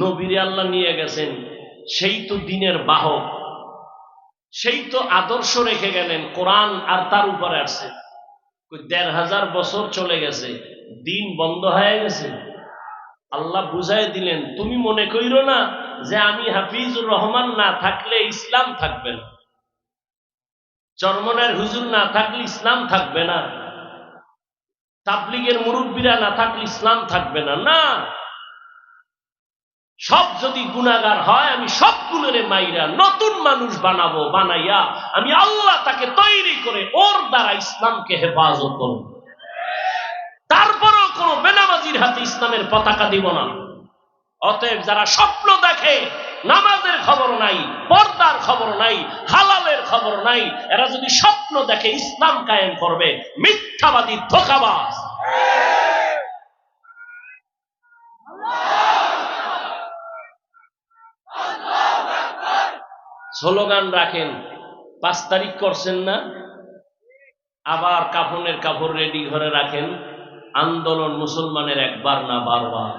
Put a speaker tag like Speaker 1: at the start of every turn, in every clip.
Speaker 1: নবীরে আল্লাহ নিয়ে গেছেন, সেই তো দিনের বাহক। সেই তো আদর্শ রেখে গেলেন, কোরআন আর তার উপরে আসছে। দেড় হাজার বছর চলে গেছে, দিন বন্ধ হয়ে গেছে। আল্লাহ বুঝাই দিলেন, তুমি মনে কইরো না যে আমি হাফিজুর রহমান না থাকলে ইসলাম থাকবে না। চরমনের হুজুর না থাকলে ইসলাম থাকবে না। তাবলিগের মুরব্বীরা না থাকলে ইসলাম থাকবে না। না! সব যদি গুণাগার হয়, আমি সব গুণের মাইরা নতুন মানুষ বানাবো, বানাইয়া আমি আল্লাহ তাকে তৈরি করে ওর দ্বারা ইসলামকে হেফাজত করব। তারপরেও কোন বেনামাজির হাতে ইসলামের পতাকা দিব না। অতএব যারা স্বপ্ন দেখে, নামাজের খবর নাই, পর্দার খবর নাই, হালালের খবর নাই, এরা যদি স্বপ্ন দেখে ইসলাম কায়েম করবে, মিথ্যাবাদী ধোকাবাজ। স্লোগান রাখেন, পাঁচ তারিখ করছেন না, আবার কাফনের কাপড় রেডি ঘরে রাখেন, আন্দোলন মুসলমানের একবার না বারবার।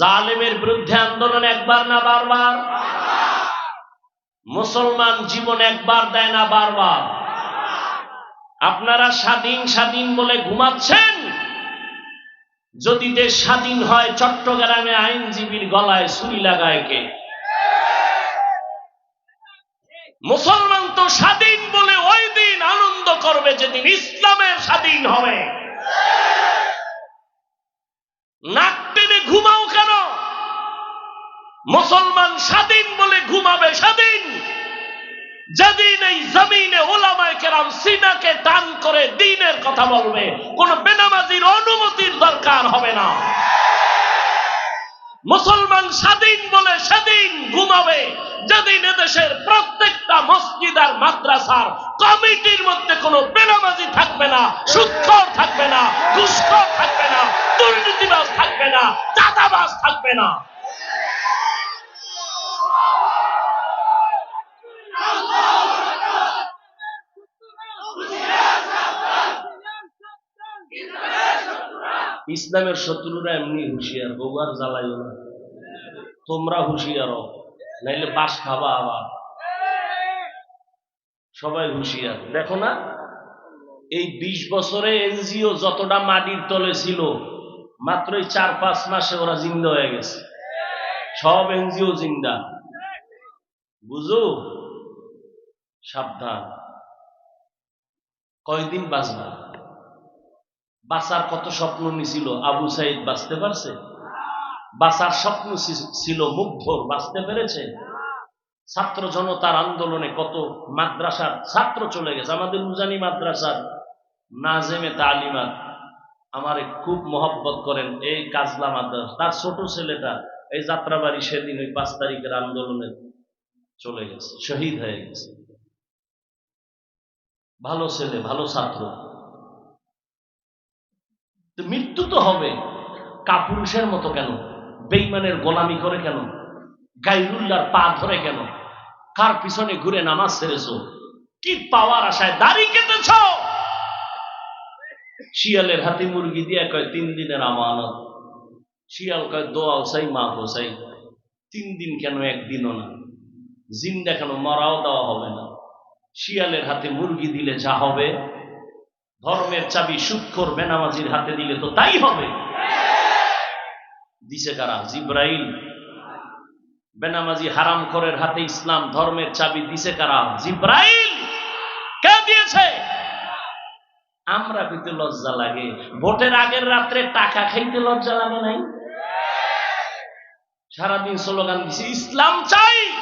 Speaker 1: জালেমের বিরুদ্ধে আন্দোলন একবার না বারবার। মুসলমান জীবন একবার দেয় না বারবার। আপনারা স্বাধীন স্বাধীন বলে ঘুমাচ্ছেন। যদি দেশ স্বাধীন হয়, চট্টগ্রামে আইনজীবীর গলায় ছুরি লাগায় কে? মুসলমান তো স্বাধীন বলে ওই দিন আনন্দ করবে যেদিন ইসলামের স্বাধীন হবে। নাক টেনে ঘুমাও কেন? মুসলমান স্বাধীন বলে ঘুমাবে স্বাধীন যেদিন এই জমিনে ওলামায় কেরাম সিনাকে টান করে দিনের কথা বলবে, কোন বেনামাজির অনুমতির দরকার হবে না। মুসলমান স্বাধীন বলে সেদিন ঘুমাবে, যেদিন এদেশের আর মাদ্রাসার কমিটির মধ্যে কোনো বেনামাজি থাকবে না, সুৎখর থাকবে না, ঘুষখর থাকবে না, দুর্নীতিবাজ থাকবে না, চাঁদাবাজ থাকবে না। ইসলামের শত্রুরা এমনি হুঁশিয়ার, বউয়ার জ্বালাইও না। তোমরা হুঁশিয়ার নাইলে বাস খাবা আবার। সবাই হুঁশিয়ার। দেখো না, এই বিশ বছরে এনজিও যতটা মাটির তলে ছিল মাত্র এই চার পাঁচ মাসে ওরা জিন্দা হয়ে গেছে। সব এনজিও জিন্দা। বুঝো? সাবধান। কয়দিন বাঁচবা? বাঁচার কত স্বপ্ন নিছিল? আবু সাইদ বাঁচতে পারছে? বাঁচার স্বপ্ন ছিল মুগ্ধর বাঁচতে পেরেছে? ছাত্র জনতার আন্দোলনে কত মাদ্রাসার ছাত্র চলে গেছে। আমাদের উজানি মাদ্রাসার নাজেমে তালিমাত আমারে খুব মহব্বত করেন এই কাজলা মাদ্রাসা। তার ছোট ছেলেটা এই যাত্রাবাড়ি সেদিন ওই পাঁচ তারিখের আন্দোলনে চলে গেছে, শহীদ হয়ে গেছে। ভালো ছেলে, ভালো ছাত্র। মৃত্যু তো হবে। কাপুরুষের মতো কেন? বেইমানের গোলামি করে কেন? গাইরুল্লার পা ধরে কেন? কার পিছনে ঘুরে নামাজ ছেড়েছো। কি পাওয়ার আশায়? দাড়ি কেটেছ? শিয়ালের হাতে মুরগি দিয়ে কয়, তিন দিনের আমানত। শিয়াল কয় দোয়াও চাই মাফ চাই তিন দিন কেন একদিনও না? জিন্দা কেন মরাও দেওয়া হবে না। শিয়ালের হাতে মুরগি দিলে যা হবে। ধর্মের চাবি সুৎখর বেনামাজির হাতে দিলে তো তাই হবে। দিছে কারা? জিব্রাইল। বেনামাজি হারাম করের হাতে ইসলাম ধর্মের চাবি দিছে কারা? জিব্রাইল! কে দিয়েছে? আমরা পেতে লজ্জা লাগে। ভোটের আগের রাত্রে টাকা খাইতে লজ্জা লাগে নাই? সারাদিন স্লোগান দিছে, ইসলাম চাই!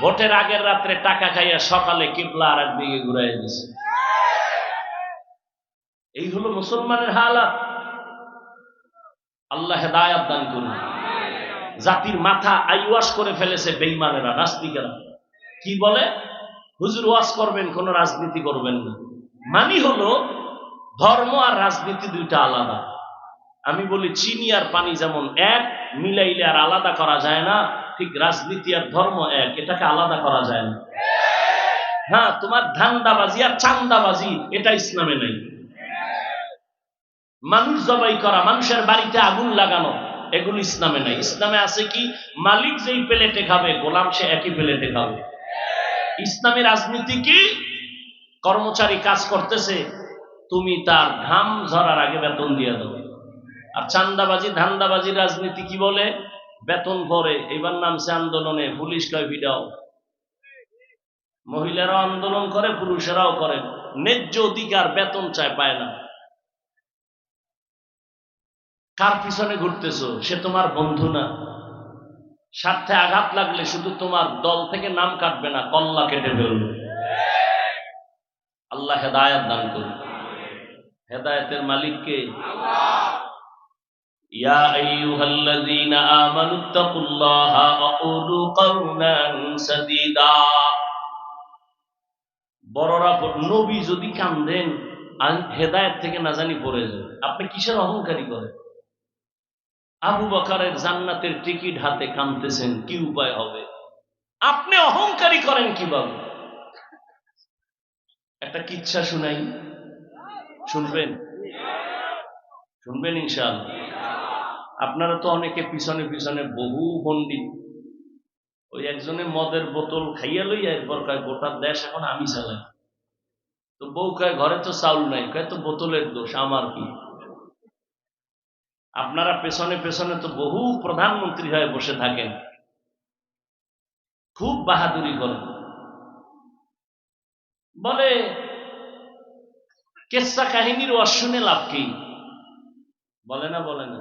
Speaker 1: ভোটের আগের রাত্রে টাকা খাইয়া সকালে কিবলা আর একদিকে ঘুরাই দিছে। এই হলো মুসলমানের হালাত। আল্লাহ হেদায়াত দান করুন। জাতির মাথা আইওয়াশ করে ফেলেছে বেইমানেরা, নাস্তিকেরা। কি বলে? হুজুর ওয়াজ করবেন, কোন রাজনীতি করবেন না। মানি হলো, ধর্ম আর রাজনীতি দুইটা আলাদা। আমি বলি, চিনি আর পানি যেমন এক, মিলাইলে আর আলাদা করা যায় না। ঠিক রাজনীতি আর ধর্ম এক, এটাকে আলাদা করা যায় না। হ্যাঁ তোমার ধান্দাবাজি আর চান্দাবাজি, এটা ইসলামে নাই। মানুষ জবাই করা, মানুষের বাড়িতে আগুন লাগানো। এগুলো ইসলামে নাই ইসলামে আছে কি, মালিক যেই প্লেটে খাবে, গোলাম সে একই প্লেটে খাবে। ইসলামী রাজনীতি কি? কর্মচারী কাজ করতেছে, তুমি তার ঘাম ঝরার আগে বেতন দিয়ে দেবে আর চান্দাবাজি, ধান্দাবাজি রাজনীতি কি বলে? বেতন পরে এবার নামছে আন্দোলনে, পুলিশ কয়, ভিড়াও। মহিলারাও আন্দোলন করে, পুরুষেরাও করে। ন্যায্য অধিকার বেতন চায়, পায় না। কার পিছনে ঘুরতেছো সে তোমার বন্ধু না স্বার্থে আঘাত লাগলে শুধু তোমার দল থেকে নাম কাটবে না কল্লা কেটে ফেলবে আল্লাহ হেদায়াত দান করুন হেদায়তের মালিককে يا أيها الذين آمنوا اتقوا الله وقولوا قولا سديدا বড়রা ব- নবী যদি কান্দেন আন- হেদায়েত থেকে না জানি পড়ে যায় আপনি কিসের অহংকারী করেন আবু বাকারের জান্নাতের টিকিট হাতে কানতেছেন, কি উপায় হবে? আপনি অহংকারী করেন কীভাবে? একটা কিচ্ছা শুনাই। শুনবেন? শুনবেন ইনশাআল্লাহ। আপনারা তো অনেকে পিছনে পিছনে বহু পণ্ডিত। ওই একজনে মদের বোতল খাইয়া লইয়া এরপর কয়, গোটা দেশ এখন আমি চালাই। তো বউ কয়, ঘরে তো চাউল নাই। কয়, তো বোতলের দোষ, আমার কি? আপনারা পেছনে পেছনে তো বহু প্রধানমন্ত্রী হয়ে বসে থাকেন। খুব বাহাদুরি করেন। বলে, কেসা কাহিনীর অশুনে লাভ কি? বলে না বলে না।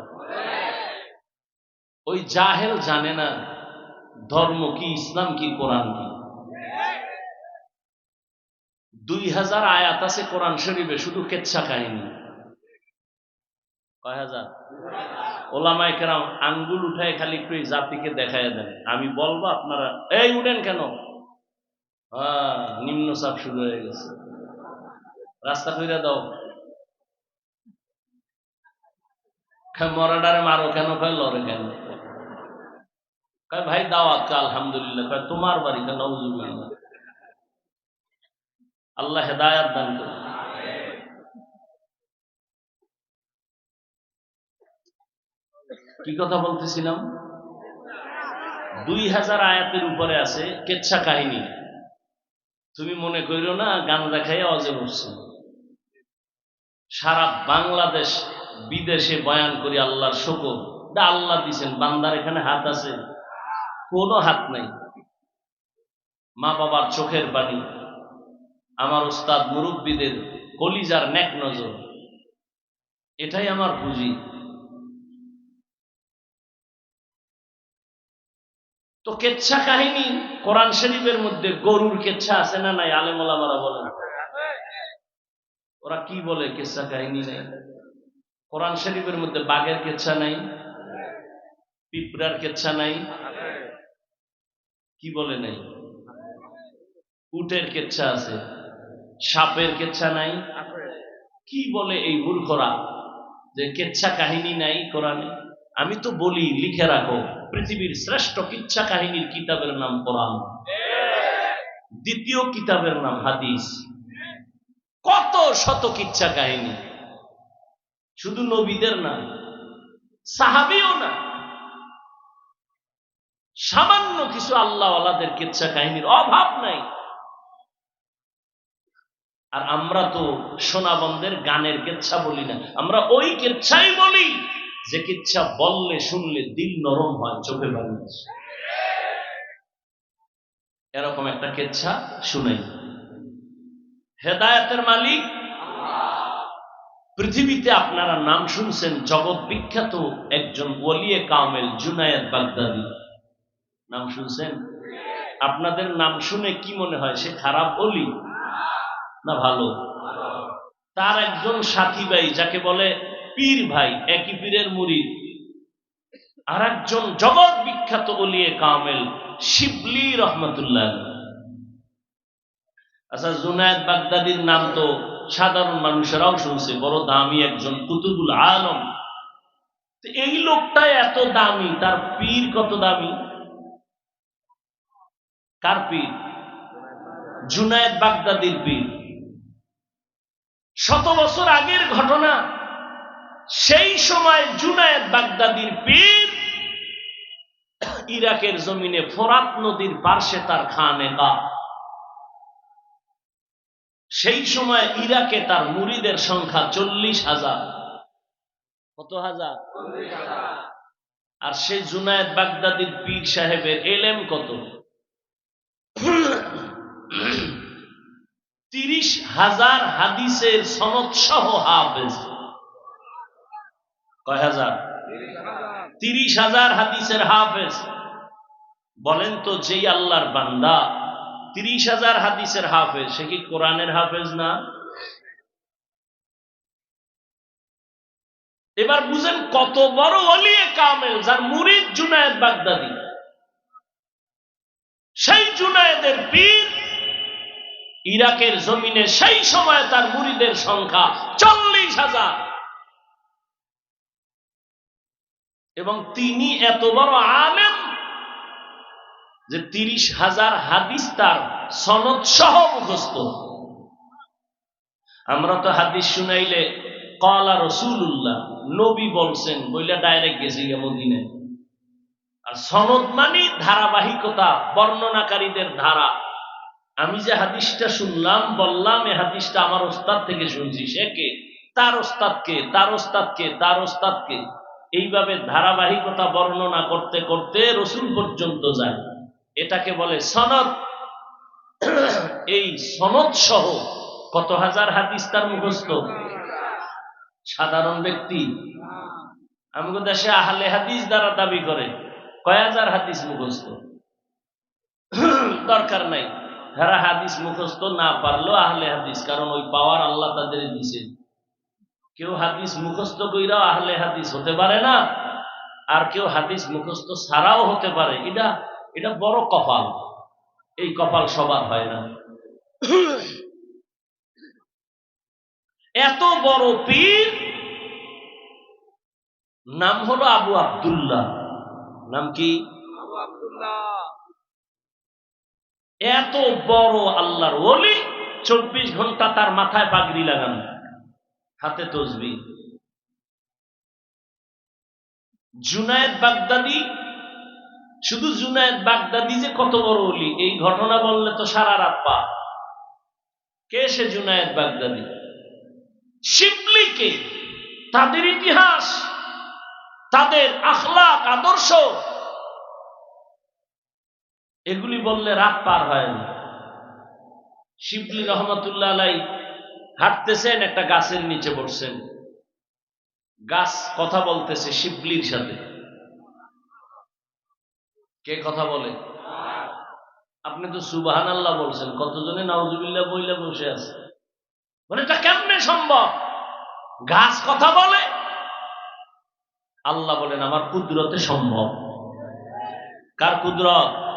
Speaker 1: ওই জাহেল জানে না ধর্ম কি, ইসলাম কি, কোরআন কি। দুই হাজার আয়াত আছে কোরআন শরীফে, শুধু কেচ্ছা কাহিনী। কয় হাজার? ওলামায় আঙ্গুল উঠায় খালি একটু জাতিকে দেখায় দেন। আমি বলব আপনারা, এই উঠেন কেন? হ্যাঁ নিম্ন চাপ শুরু হয়ে গেছে। রাস্তা কইরা দাও। মরাডারে মারো কেন? কয়, লড়ে কেন? কয়, ভাই, দাওয়াত কা আলহামদুলিল্লাহ। কয়, তোমার বাড়ি কেন আল্লাহ হেদায়াত দান করে কি কথা বলতেছিলাম? দুই হাজার আয়াতের উপরে আছে কেচ্ছা কাহিনী। তুমি মনে করিও না, গান দেখাই অজে বসছে। সারা বাংলাদেশ বিদেশে বয়ান করি আল্লাহর শকর। দা আল্লাহ দিছেন, বান্দার এখানে হাত আছে। কোনো হাত নাই। মা বাবার চোখের পানি আমার ওস্তাদ মুরব্বীদের কলিজার নেক নজর। এটাই আমার পুঁজি। তো কেচ্ছা কাহিনী? কোরআন শরীফের মধ্যে গরুর কেচ্ছা আছে না নাই? আলেমোলামারা বলেন। ওরা কি বলে কেচ্ছা কাহিনী নেই? কোরআন শরীফের মধ্যে বাঘের কেচ্ছা নাই? পিঁপড়ার কেচ্ছা নাই? কি বলে নাই? উটের কেচ্ছা আছে। সাপের কেচ্ছা নাই? কি বলে এই মূর্খরা যে কেচ্ছা কাহিনী নাই কোরআনে? আমি তো বলি, লিখে রাখো। পৃথিবীর শ্রেষ্ঠ কিচ্ছা কাহিনীর কিতাবের নাম কোরআন। দ্বিতীয় কিতাবের নাম হাদিস। কত শত কিচ্ছা কাহিনী শুধু নবীদের না, সাহাবিও না। সামান্য কিছু আল্লাহওয়ালাদের কিচ্ছা কাহিনীর অভাব নাই। আর আমরা তো সোনাবন্ধের গানের কেচ্ছা বলি না, আমরা ওই কেচ্ছাই বলি। যে কিচ্ছা বললে, শুনলে দিল নরম হয় চোখে আসে। এরকম একটা কেচ্ছা শুনে হেদায়তের মালিক, পৃথিবীতে আপনারা নাম শুনছেন, জগৎ বিখ্যাত একজন ওলিয়ে কামেল, জুনায়েদ বাগদাদি। নাম শুনছেন? আপনাদের নাম শুনে কি মনে হয়, সে খারাপ বলি না ভালো? তার একজন সাথী ভাই, যাকে বলে পীর ভাই, একই পীরের মুড়ি আর একজন জগৎ বিখ্যাত বলিয়ে কামেল, শিবলি রহমতুল্লাহ। আচ্ছা জুনায়দ বাগদাদির নাম তো সাধারণ মানুষেরাও শুনছে বড় দামি একজন কুতুবুল আলম। এই লোকটা এত দামি, তার পীর কত দামি? কার পীর? জুনায়দ বাগদাদির পীর। শত বছর আগের ঘটনা সেই সময় জুনায়েদ বাগদাদির পীর ইরাকের জমিনে ফোরাত নদীর পার্শ্বে তার খানেকা সেই সময় ইরাকে তার মুরিদের সংখ্যা চল্লিশ হাজার। কত হাজার? আর সে জুনায়েদ বাগদাদির পীর সাহেবের এলেম কত? তিরিশ হাজার হাদিসের সনদ সহ হাফেজ। কয় হাজার? তিরিশ হাজার হাদিসের হাফেজ। বলেন তো, যেই আল্লাহর বান্দা তিরিশ হাজার হাদিসের হাফেজ, সে কি কোরআনের হাফেজ না? এবার বুঝেন কত বড় অলিয়ে কামেল, যার মুরিদ জুনায়েদ বাগদাদি। সেই জুনায়েদের পীর ইরাকের জমিনে সেই সময় তার মুরিদের সংখ্যা চল্লিশ হাজার। এবং তিনি এত বড় আলেম যে তিরিশ হাজার হাদিস তার সনদ সহ মুখস্থ। আমরা তো হাদিস শুনাইলে কলা রসুল্লাহ নবী বলছেন, বইলে ডাইরেক্ট গেছি মদিনায়। আর সনদ মানে ধারাবাহিকতা, বর্ণনাকারীদের ধারা। আমি যে হাদিসটা শুনলাম, বললাম এই হাদিসটা আমার ওস্তাদ থেকে শুনছি। সে কে? তার ওস্তাদকে তার ওস্তাদ ওস্তাদকে তার ওস্তাদকে এইভাবে ধারাবাহিকতা বর্ণনা করতে করতে রসুল পর্যন্ত যায়। এটাকে বলে সনদ। এই সনদ সহ কত হাজার হাদিস তার মুখস্থ? সাধারণ ব্যক্তি। আমাদের দেশে আহলে হাদিস দ্বারা দাবি করে। কয় হাজার হাদিস মুখস্থ? দরকার নাই। যারা হাদিস মুখস্থ না পারল আহলে হাদিস, কারণ ওই পাওয়ার আল্লাহ তাদের দিছে। কেউ হাদিস মুখস্থ কইরাও আহলে হাদিস হতে পারে না আর কেউ হাদিস মুখস্থ ছাড়াও হতে পারে। এটা এটা বড় কপাল। এই কপাল সবার হয় না। এত বড় পীর নাম হলো আবু আবদুল্লাহ। নাম কি? আবু আবদুল্লাহ। এত বড় আল্লাহর ওলি চব্বিশ ঘণ্টা তার মাথায় পাগড়ি লাগানো। হাতে তসবি জুনায়েদ বাগদাদি, শুধু জুনায়েদ বাগদাদি যে কত বড় অলি, এই ঘটনা বললে তো সারা রাত পা। কে সে জুনায়েদ বাগদাদি? শিবলিকে তাদের ইতিহাস, তাদের আখলাক, আদর্শ, এগুলি বললে রাত পার হয় না। শিবলি রহমতুল্লাহ আলাই হাঁটতেছেন, একটা গাছের নিচে বসছেন। গাছ কথা বলতেছে শিবলির সাথে। কে কথা বলে? আপনি তো সুবাহান আল্লাহ বলছেন, কতজনে নওজুবিল্লাহ বইলে বসে আছে? মানে এটা কেমনে সম্ভব? গাছ কথা বলে? আল্লাহ বলেন, আমার কুদরতে সম্ভব। কার কুদরত?